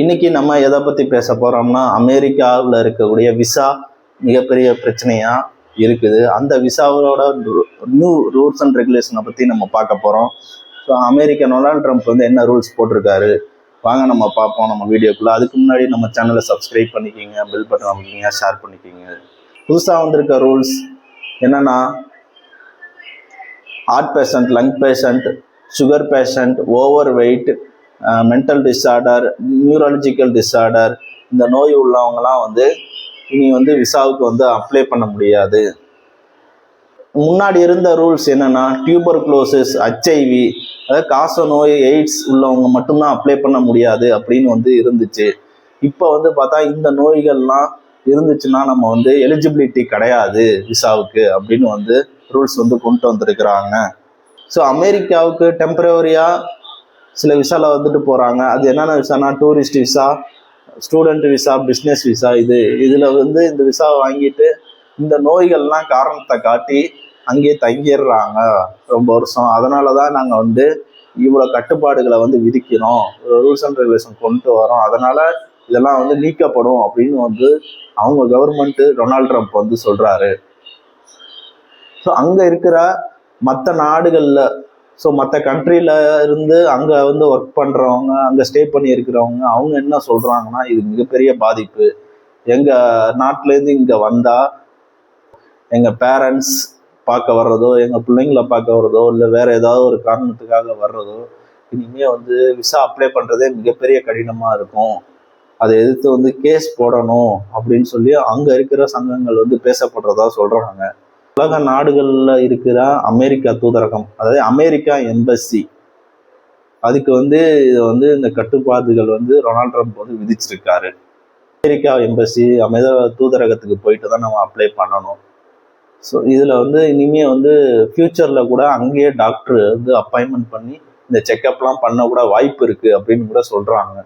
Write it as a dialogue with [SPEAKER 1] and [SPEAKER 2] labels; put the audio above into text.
[SPEAKER 1] இன்னைக்கு நம்ம எதை பத்தி பேச போறோம்னா அமெரிக்காவில் இருக்கக்கூடிய விசா மிகப்பெரிய பிரச்சனையா இருக்குது. அந்த விசாவோட நியூ ரூல்ஸ் அண்ட் ரெகுலேஷனை பத்தி நம்ம பார்க்க போறோம். ஸோ அமெரிக்க டொனால்ட் ட்ரம்ப் வந்து என்ன ரூல்ஸ் போட்டிருக்காரு? வாங்க நம்ம பார்ப்போம். நம்ம வீடியோக்குள்ள அதுக்கு முன்னாடி நம்ம சேனலை சப்ஸ்கிரைப் பண்ணிக்கிங்க பெல் பட்டன் அமைக்கிங்க ஷேர் பண்ணிக்கிங்க. புதுசாக வந்திருக்க ரூல்ஸ் என்னன்னா heart patient lung patient sugar patient overweight mental disorder neurological disorder இந்த நோய் உள்ளவங்கலாம் வந்து இனி வந்து விசாவுக்கு வந்து அப்ளை பண்ண முடியாது. முன்னாடி இருந்த ரூல்ஸ் என்னென்னா டியூபர் குளோசஸ் ஹச்ஐவி அதாவது காச நோய் எய்ட்ஸ் உள்ளவங்க மட்டும்தான் அப்ளை பண்ண முடியாது அப்படின்னு வந்து இருந்துச்சு. இப்போ வந்து பார்த்தா இந்த நோய்கள்லாம் இருந்துச்சுன்னா நம்ம வந்து எலிஜிபிலிட்டி கிடையாது விசாவுக்கு அப்படின்னு வந்து ரூல்ஸ் வந்து கொண்டு வந்திருக்கிறாங்க. ஸோ அமெரிக்காவுக்கு டெம்பரவரியாக சில விசாவில் வந்துட்டு போகிறாங்க அது என்னென்ன விசானா tourist visa student visa business visa இது. இதில் வந்து இந்த விசாவை வாங்கிட்டு இந்த நோய்கள்லாம் காரணத்தை காட்டி அங்கேயே தங்கிடுறாங்க ரொம்ப வருஷம். அதனால தான் நாங்கள் வந்து இவ்வளோ கட்டுப்பாடுகளை வந்து விதிக்கிறோம். ரூல்ஸ் அண்ட் ரெகுலேஷன் கொண்டு வரோம். அதனால் இதெல்லாம் வந்து நீக்கப்படும் அப்படின்னு வந்து அவங்க கவர்மெண்ட்டு டொனால்ட் ட்ரம்ப் வந்து சொல்கிறாரு ஸோ அங்கே இருக்கிற மற்ற நாடுகளில் ஸோ மற்ற கண்ட்ரியில் இருந்து அங்கே வந்து ஒர்க் பண்ணுறவங்க அங்கே ஸ்டே பண்ணி இருக்கிறவங்க அவங்க என்ன சொல்கிறாங்கன்னா இது மிகப்பெரிய பாதிப்பு. எங்கள் நாட்டிலேருந்து இங்கே வந்தால் எங்கள் பேரண்ட்ஸ் பார்க்க வர்றதோ எங்கள் பிள்ளைங்கள பார்க்க வர்றதோ இல்லை வேறு ஏதாவது ஒரு காரணத்துக்காக வர்றதோ இனிமேல் வந்து விசா அப்ளை பண்ணுறதே மிகப்பெரிய கடினமாக இருக்கும். அதை எதிர்த்து வந்து கேஸ் போடணும் அப்படின்னு சொல்லி அங்கே இருக்கிற சங்கங்கள் வந்து பேசப்படுறதா சொல்கிறாங்க உலக நாடுகளில் இருக்கிற அமெரிக்கா தூதரகம் அதாவது அமெரிக்கா எம்பசி அதுக்கு வந்து இதை வந்து இந்த கட்டுப்பாடுகள் வந்து ரொனால்ட் ட்ரம்ப் வந்து விதிச்சிருக்காரு. அமெரிக்கா எம்பசி அமெரிக்கா தூதரகத்துக்கு போயிட்டு தான் நம்ம அப்ளை பண்ணணும். ஸோ இதில் வந்து இனிமேல் வந்து ஃப்யூச்சரில் கூட அங்கேயே டாக்டர் வந்து அப்பாயின்மெண்ட் பண்ணி இந்த செக்கப்லாம் பண்ண கூட வாய்ப்பு இருக்குது அப்படின்னு கூட சொல்கிறாங்க